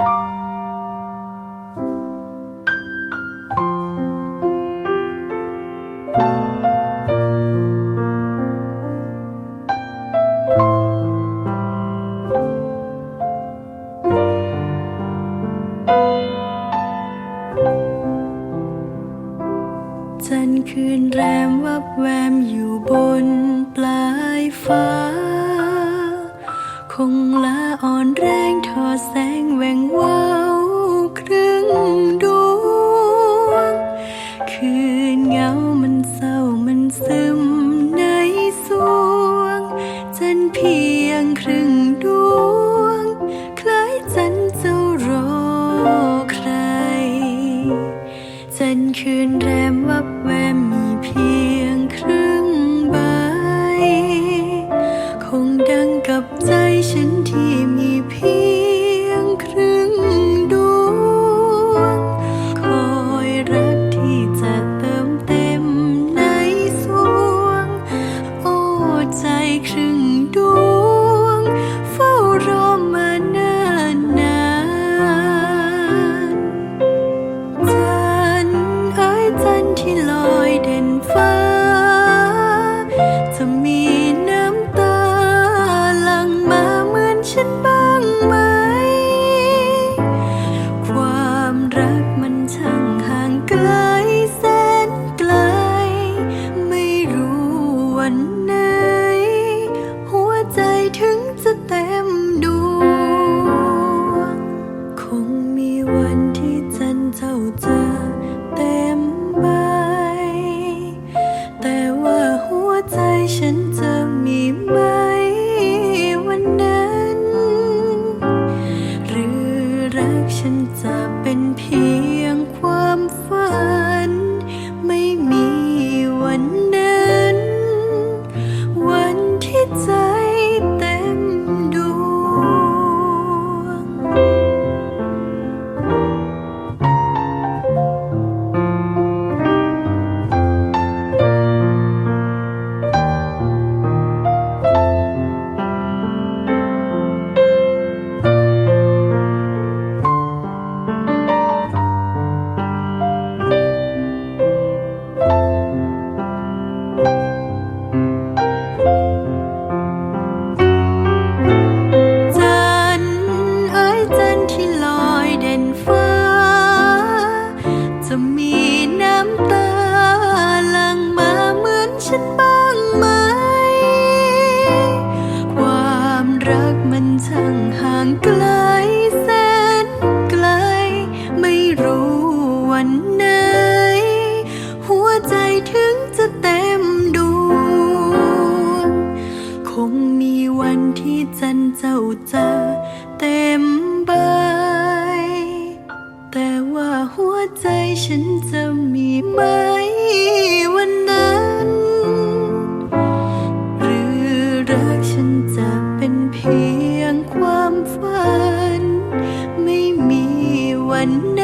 จันคืนแรมวับแวมอยู่บนปลายฟ้า พียงครึ่งดวง คล้ายจันเจ้ารอใคร จันคืนแรมวับแวมมีเพียงครึ่งใบ คงดังกับใจฉันที่ ฟ้า จะมีน้ำตาหลั่งมาเหมือนฉันบ้างไหม ความรักมันช่างห่างไกลแสนไกล ไม่รู้วันไหน หัวใจถึงจะเต็มดวงคง ฉันจะมีไหมวันนั้น หรือรักฉันจะเป็นเพียงางไกล one